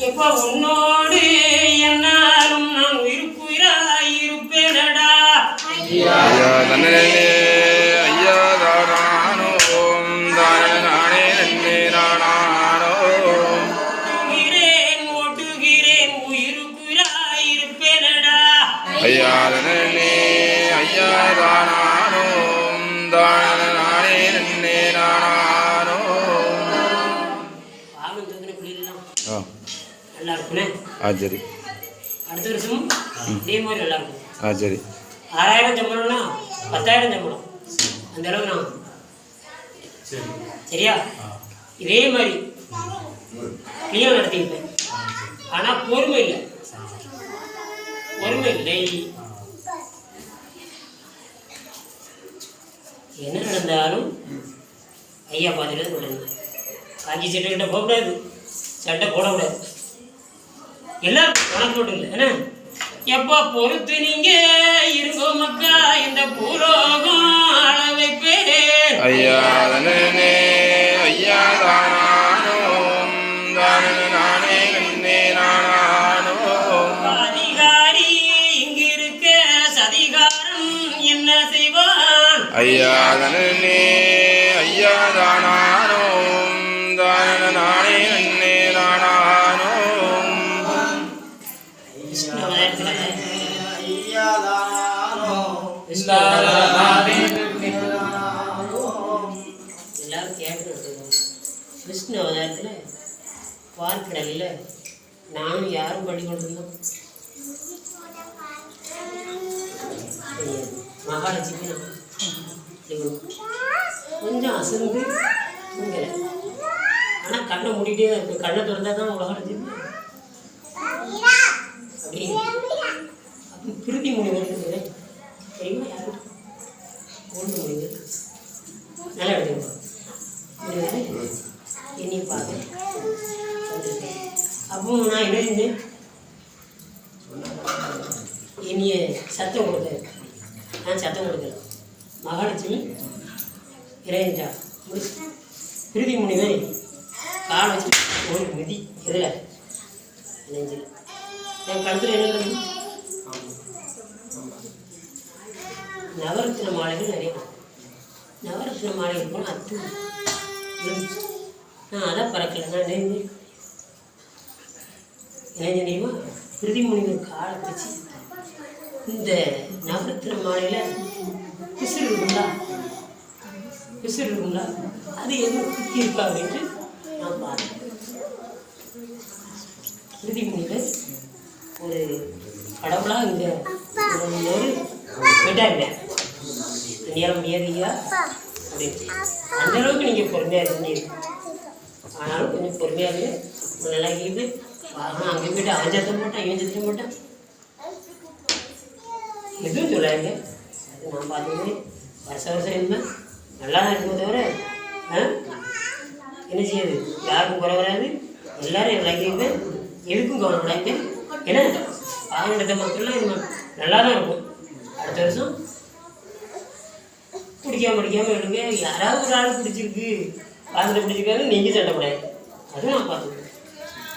எப்ப உன்னோடு என்னாலும் நான் உயிருக்குயிராய் இருப்பேனடா நல்லா இருக்குண்ணே ஆ சரி. அடுத்த வருஷமும் இதே மாதிரி நல்லா இருக்கும் ஆ சரி. ஆறாயிரம் சம்பளம்னா பத்தாயிரம் சம்பளம். அந்த அளவுக்கு நான் சரியா? இதே மாதிரி கிளியம் நடத்தியிருப்பேன் ஆனால் பொறுமை இல்லை. பொறுமை இல்லை. என்ன நடந்தாலும் ஐயா பார்த்துட்டு காஞ்சி சட்டை கிட்ட போகக்கூடாது. சட்டை போடக்கூடாது. எல்லாரும் கணக்கு போட்டுங்க என்ன? எப்போ பொறுத்து நீங்க இருங்கோ மக்கா இந்த பூலோகம் ஆள வைப்பேன் ஐயா தன்னே ஐயா விஷ்ணு அவதாரத்துல பார்க்கடல்ல நானும் யாரும் பள்ளி கொண்டிருந்தோம் மகாலட்சுமி கொஞ்சம் அசந்து தூங்கலை. ஆனால் கண்ணை மூடிட்டே தான் இருக்கு. கண்ணை திறந்தா தான் மகாலட்சுமி. அப்படி. அப்படி பிரிதி மொழி தெரியுமா யாரும் ஒன்று நல்லா எடுத்துக்கோ. முடியுது என்னையும் வந்திருக்கேன் அப்போ நான் என்ன செஞ்சேன் என்னைய சத்தம் கொடுத்தேன் நான் சத்தம் கொடுக்குறேன் மகாலட்சுமி இறைஞ்சா முடிச்சு. பிரிதி முனிவை. கால் வச்சு ஒரு மிதி எதில் நெஞ்சில் என் கழுத்தில் என்ன நவரத்தின மாலைகள் நிறைய. நவரத்தின மாலைகள் போனால் அத்து நான் அதை பறக்கல நான் நெஞ்சு என்ன தெரியுமா பிரிதி காலை பிடிச்சி இந்த நவரத்தின மாலையில் பிசிறு இருக்குங்களா பிசிறு இருக்குங்களா அது எதுவும் குத்தி இருக்கா அப்படின்ட்டு நான் பார்த்தேன். பிரிதி ஒரு கடவுளாக இங்கே ஒரு விட்டாங்க நேரம் முடியாதுயா அப்படின்னு அந்த அளவுக்கு நீங்கள் பொறுமையாக இருந்தீங்க. அதனால் கொஞ்சம் பொறுமையாக நல்லா இது ஆனால் அங்கே போய்ட்டு அவன் சத்தம் போட்டான் இவன் சத்தம் போட்டான் எதுவும் சொல்லாங்க அது நான் பார்த்துக்கவே வருஷ வருஷம் இருந்தேன் நல்லா தான் இருக்குமே தவிர ஆ என்ன செய்யுது யாருக்கும் குறை வராது எல்லாரும் விளங்கிங்க எதுக்கும் கவனம் கவலைப்படாங்க ஏன்னா பாவனத்த மக்கள்லாம் இது நல்லா தான் இருக்கும் அடுத்த வருஷம் பிடிக்காம பிடிக்காம எடுங்க யாராவது ஒரு ஆள் பிடிச்சிருக்கு பாத்திரம் பிடிச்சிருக்காரு நீங்கள் சண்டை கூடாது அதுவும் நான் பார்த்துக்கிறேன்.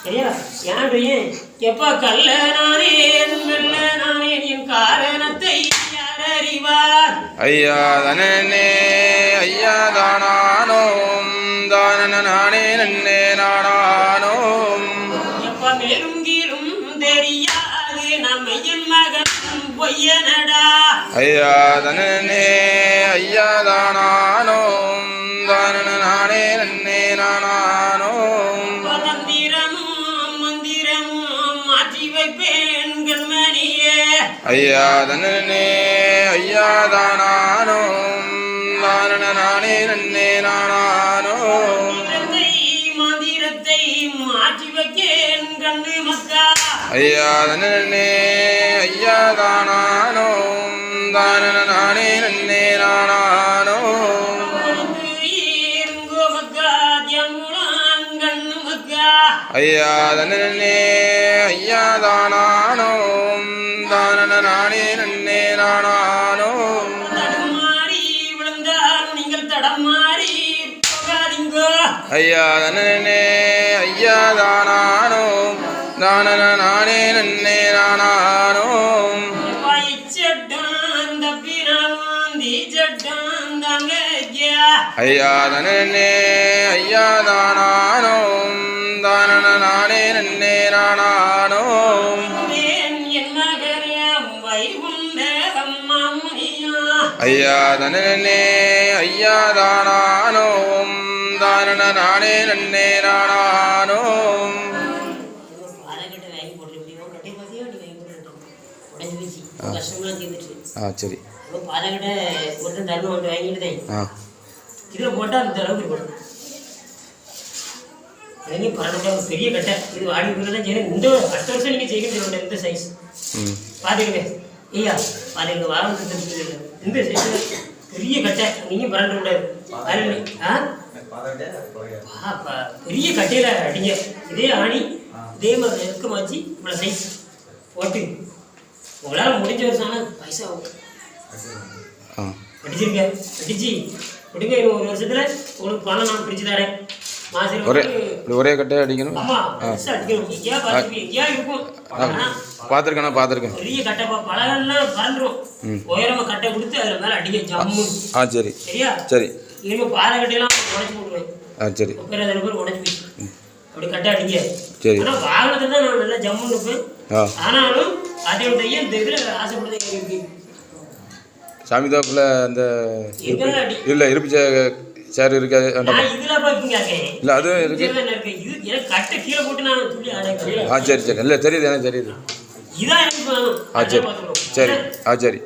சரியா? யார் ஏன் எப்பா கல்ல நானே மெல்ல நானே என் காரணத்தை யார் அறிவார் ஐயா தனனே ஐயா தானானோ தான நானே நன்னே நானானோ எப்ப மேலும் கீழும் தெரியாது நம்ம என் மகன் பொய்யனடா. ஐயா தனனே ஐயா தானானோ ஐயா தனனே ஐயா தானானோ தான நானே நன்னே நானானோ மந்திரத்தை மாற்றி வைக்கேன் கண்ணு மக்கா. ஐயா தனனே ஐயா தானானோ தான நானே நன்னே நானானோ ஐயா தனனே ஐயா தானானோ தான நானே நன்னே நானானோ. தடுமாறி விழுந்தாலும் நீங்கள் தடமாறி போகாதீங்கோ. ஐயா தனனே ஐயா தானானோ. தானன நானே நன்னே நானானோ. ஐயா தனனே ஐயா தானன. ஐயா தனனே ஐயா தானானோ தானன நானே நன்னே நானானோ. பாலக்கட்டை வாங்கி போட்டு முடியும் கட்டி பார்த்தியா நீ வாங்கி போட்டு உடஞ்சி போச்சு கஷ்டம்லாம் தீர்ந்துச்சு ஆ சரி. பாலக்கட்டை ஒருத்தன் தர்மம் ஒன்று வாங்கிட்டு ஆ. இதில் போட்டால் அந்த அளவுக்கு இருக்கணும் அதுங்க பன்னெண்டு பெரிய கட்டை இது வாடி இந்த அடுத்த வருஷம் நீங்கள் இந்த சைஸ் ம். ஐயா பார்த்துடுங்க வாகனத்தை இந்த சைஸ் பெரிய கட்டை. நீங்கள் பரண்ட கூடாது ஆ? பெரிய கட்டையில் அடிங்க. இதே ஆணி இதே மாதிரி நெருக்கமாச்சு இவ்வளோ சைஸ் போட்டு. உங்களால் முடிஞ்ச வருஷம் பைசா அடிச்சிருங்க அடிச்சு இன்னும் ஒரு வருஷத்துல. உங்களுக்கு பணம் நான் பிடிச்சு தரேன். ஒரே ஒரே கட்டையாக அடிக்கணும்? பார்த்துருக்கேண்ணா பார்த்துருக்கேன் பெரிய கட்டை பா- பலகெல்லாம் பறந்துரும் உயரமா கட்டை கொடுத்து அதுல மேல அடிக்க ஜம்மு ஆ சரி. சரியா? சரி. இருங்க பாறை கட்டையெல்லாம் உடச்சு போடுவேன் ஆ சரி. பேர் அதில் பேர் உடச்சு போயிடுச்சு அப்படி கட்டை அடிங்க சரி. ஆனா வாகனத்துல தான் நான் நல்லா ஜம்முன்னு இருப்பேன். ஆ. ஆனாலும் அதோடைய இந்த இதுல ஆசைப்படுறது இருக்கு சாமி தோப்பில் அந்த இல்லை இருப்பு சேர் இருக்காது வேண்டாம் இல்லை அதுவும் இருக்கு. ஆ சரி சரி. இல்லை தெரியுது எனக்கு தெரியுது. ஆ சரி. சரி. ஆ சரி.